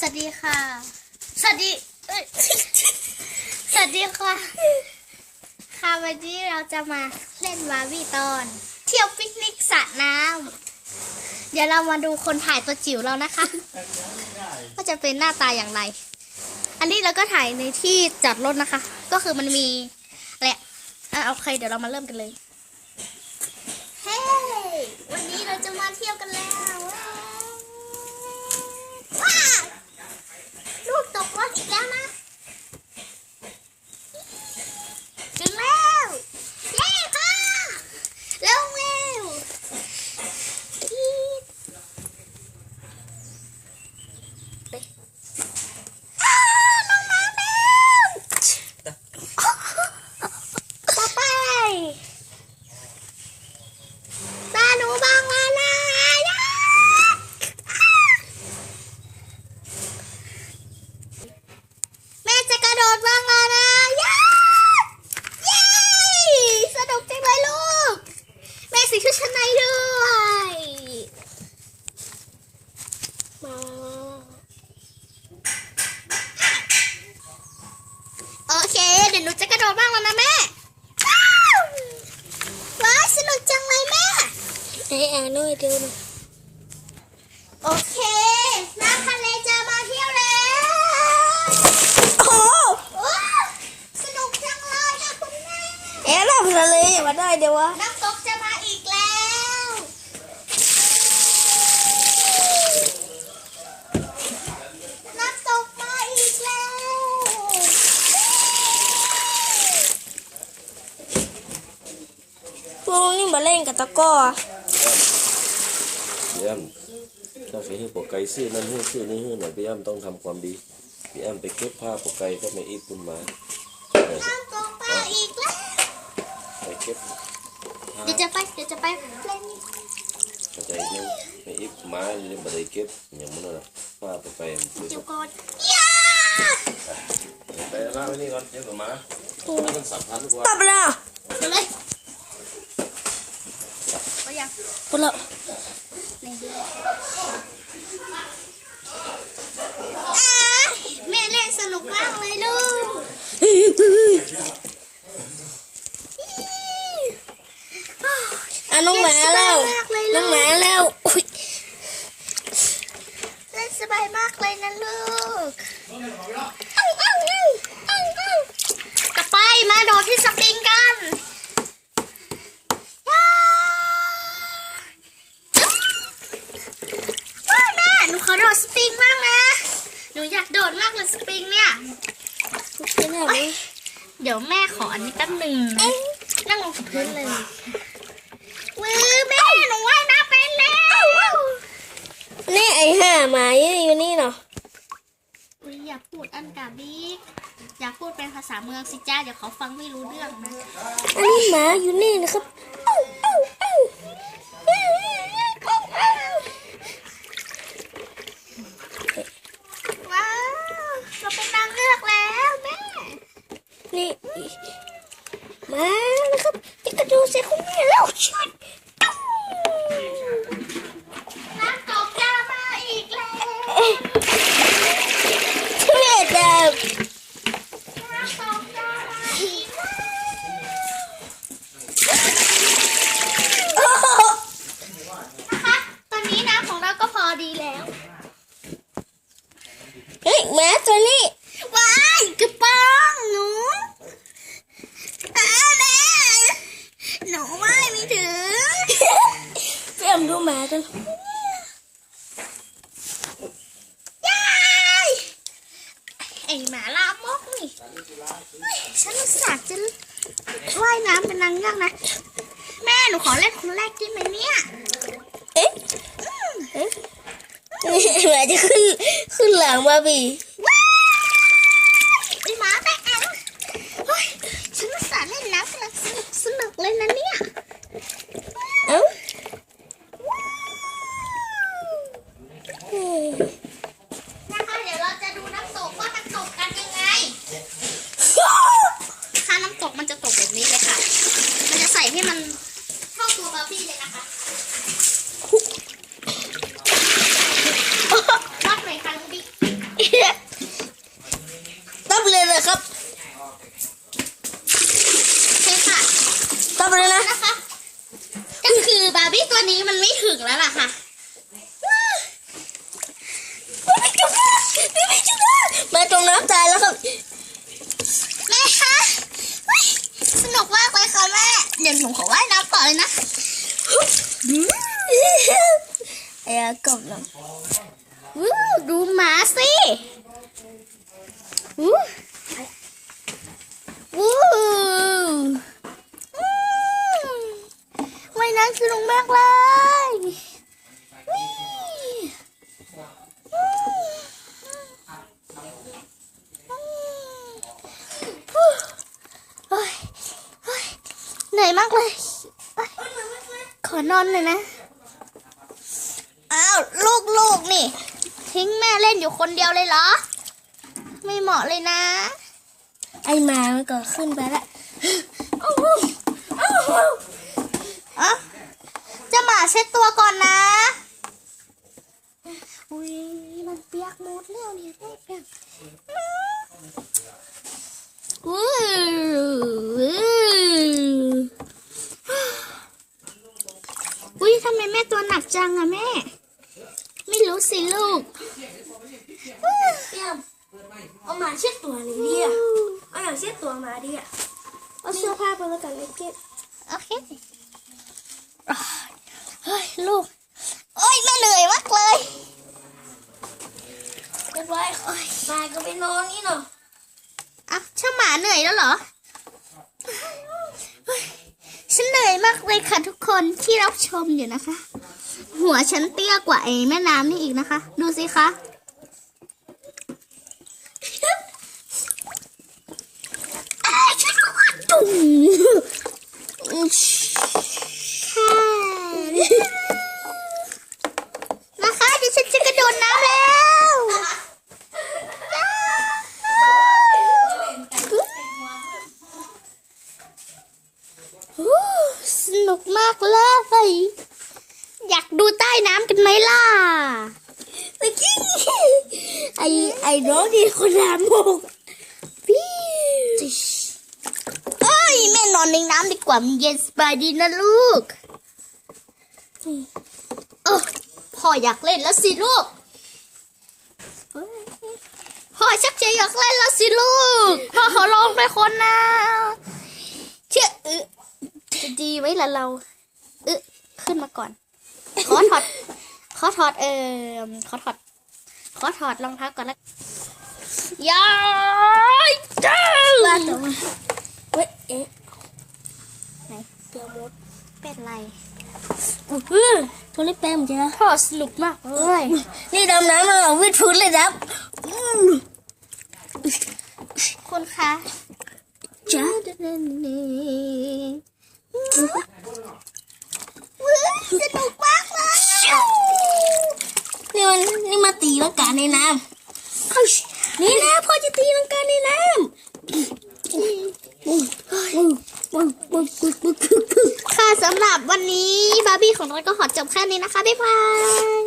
สวัสดีค่ะ สวัสดีเอ้ยสวัสดีค่ะ ค่ะวันนี้เราจะมาเล่นบาร์บี้ตอน เที่ยวปิกนิกสระน้ำเดี๋ยวเรามาดูคนถ่ายตัวจิ๋วเรานะคะว่าจะเป็นหน้าตาอย่างไร อันนี้เราก็ถ่ายในที่จอดรถนะคะ ก็คือมันมีอะไรอะอะโอเคเดี๋ยวเรามาเริ่มกันเลย เฮ้ วันนี้เราจะมาเที่ยวกันแล้วว้าวลูกตกรถอีกแล้วนะถึงแล้วเย้ค่ะเร็วเร็วอี๊ดไปอ้าวลงน้ำแล้วต่อไป ตาหนูบางมานะยาแม่จะกระโดดบางมานะยาเย้สนุกจังเลยลูก แม่ใส่ชุดชั้นในด้วยมาโอเค เดี๋ยวหนูจะกระโดดบ้างแล้วนะแม่ว้าวว้าวสนุกจังเลยแม่ ไหน อ่านหน่อยดูหน่อยโอเคน้ำทะเลจะมาเที่ยวแล้วโอ้โหว้าวสนุกจังเลยค่ะคุณแม่เอ๊ะเราทะเลมาได้เดี๋ยววะน้ำตกจะมาอีกแล้วน้ำตกมาอีกแล้วพวกนี้มาเล่นกับตะกร้อ พี่แอ้ำถ้าไปให้ปกไก่ซื้อนั่นให้ซื้อนี่ให้หน่อยพี่แอ้ำต้องทำความดีพี่แอ้ำไปเก็บผ้าปกไก่ก็ไม่อีกคุณมาเออน้ำตกมาอีกแล้วไปเก็บเดี๋ยวจะไปเดี๋ยวจะไปเล่นปกไก่ยังไม่อีกมายังไม่ได้เก็บอย่างมันน่ะผ้าปกไก่มันซื้อเดี๋ยวก่อนไปละไว้นี่ก่อนเดี๋ยวก็มาให้มันสับพันทุกวันตับไปแล้วเดี๋ยวเลยก็ ยังไปแล้วนี่ดูอ่าแม่เล่นสนุกมากเลยลูกอะน้องหมาแล้วน้องหมาแล้วอุ๊ยเล่นสบายมากเลยนะลูกเอาเอาเอาเอาเอาต่อไปมาโดดที่สปริงกันย่าว้าวแม่หนูขอโดดสปริ งมากนะ หนูอยากโดดมากเลยสปริงเนี่ยไปไหนวะเดี๋ยวแม่ขออันนี้แป๊บหนึ่งนั่งลงกับพื้นเลยมือแม่หนูว่ายน้ำเป็นแล้วนี่ไอ้ห่าหมาอยู่นี่เนาะอุ๊ยอย่าพูดอันกาบิ๊กอย่าพูดเป็นภาษาเมืองสิจ้าเดี๋ยวเขาฟังไม่รู้เรื่องนะ อันนี้หมาอยู่นี่นะครับเอ้าเอ้าเอ้าเอ้าเอ้าเอ้า ว้าวเราเป็นนางเงือกแล้วแม่ นี่มานะครับจะกระโดดใส่ คุณแม่แล้วชัด น้ำตกจะมาอีกแล้ว ทุเรศแบบ น้ำตกจะมาอีกแล้วนะคะตอนนี้น้ำของเราก็พอดีแล้ว เฮ้ยหมาตัวนี้ ว้ายกระป๋องหนูอ้าแม่หนูไม่มีถึง เปี่ยมดู หมากันยายไอหมาลามกนี่เฮ้ยฉันอุตส่าห์จะว่ายน้ำเป็นนางเงือกนะ แม่หนูขอเล่นคนแรกได้ไหมเนี่ย เอ๊ะเอ๊ะนี่หมาจะขึ้นขึ้นหลังบาร์บี้ว้ายไอหมาแม่แอนเฮ้ยฉันอุตส่าห์เล่นน้ำกำลังสนุกสนุกเลยนะเนี่ย บี้เลยนะคะนับหน่อยค่ะน้องบิ๊กตั้งไปเลยครับใช่ค่ะต้งเลยนะนะคคือบาร์บี้ตัวนี้มันไม่ถึงแล้วล่ะค่ะม่จมน้น้ำมจแล้วครัแม่คะสนุกมากเลคะแม่ เดี๋ยวหนูขอว่ายน้ำต่อเลยนะ เออกบลงวู้ดูหมาสิวู้วู้ไม่นั่งสนุกมากเลยเหนื่อยมากเลย ขอนอนหน่อยนะ อ้าวลูกลูกนี่ ทิ้งแม่เล่นอยู่คนเดียวเลยเหรอ ไม่เหมาะเลยนะ ไอ้หมามันก็ขึ้นไปละอะจะหมาเช็ดตัวก่อนนะ อุ้ยมันเปียกหมดแล้วเนี่ยเปียกวู้วู้อุ้ยทำไมแม่ตัวหนักจังอะแม่ ไม่รู้สิลูก เปียมเอาหมาเช็ด ตัวหน่อยดิอะเอาอย่างเช็ดตัวหมาดิอะเอาเสื้อผ้าไปแล้วกันเลยเก็บโอเคอ่าเฮ้ยลูกโอ้ยแม่เหนื่อยมากเลยเรียบร้อยหมาก็ไปนอนนี่เนาะอะช่างหมาเหนื่อยแล้วเหรอเฮ้ยฉันเหนื่อยมากเลยค่ะทุกคนที่รับชมอยู่นะคะ หัวฉันเตี้ยกว่าไอ้แม่น้ำนี่อีกนะคะ ดูสิคะอ้ายช่วยด้วยตุ่มค่ะนะคะเดี๋ยวฉันจะกระโดดน้ำแล้ว ฮู้ สนุกมากเลยอยากดูใต้น้ำกันไหมล่ะเมื่อกี้ไอ้ไอน้องดีคนลามกพี่เอ้ยแม่นอนในน้ำดีกว่ามันเย็นสบายดีนะลูกเออพ่ออยากเล่นแล้วสิลูกพ่อชักจะอยากเล่นแล้วสิลูกพ่อขอลองไปคนนะเชื่อ จะดีไว้ละเราเออขึ้นมาก่อน ขอถอด ขอถอดเออขอถอด ขอถอดรองเท้าก่อนแล้วยายจ้าว่าแต่ว่าเว้ยเอ๊ะไหนเปียมดเป็นไรอือตัวเล็กแป้มจ้ะพ่อสนุกมากเลยนี่ดำน้ำมาเอาวิดพื้นเลยครับอืมคุณคะจ้ะ สนุกมากเลยนี่มันนี่มาตีลังกาในน้ำเฮ้ยนี่นะพ่อจะตีลังกาในน้ำค่ะสำหรับวันนี้บาร์บี้ของเราก็ขอจบแค่นี้นะคะ บ๊ายบาย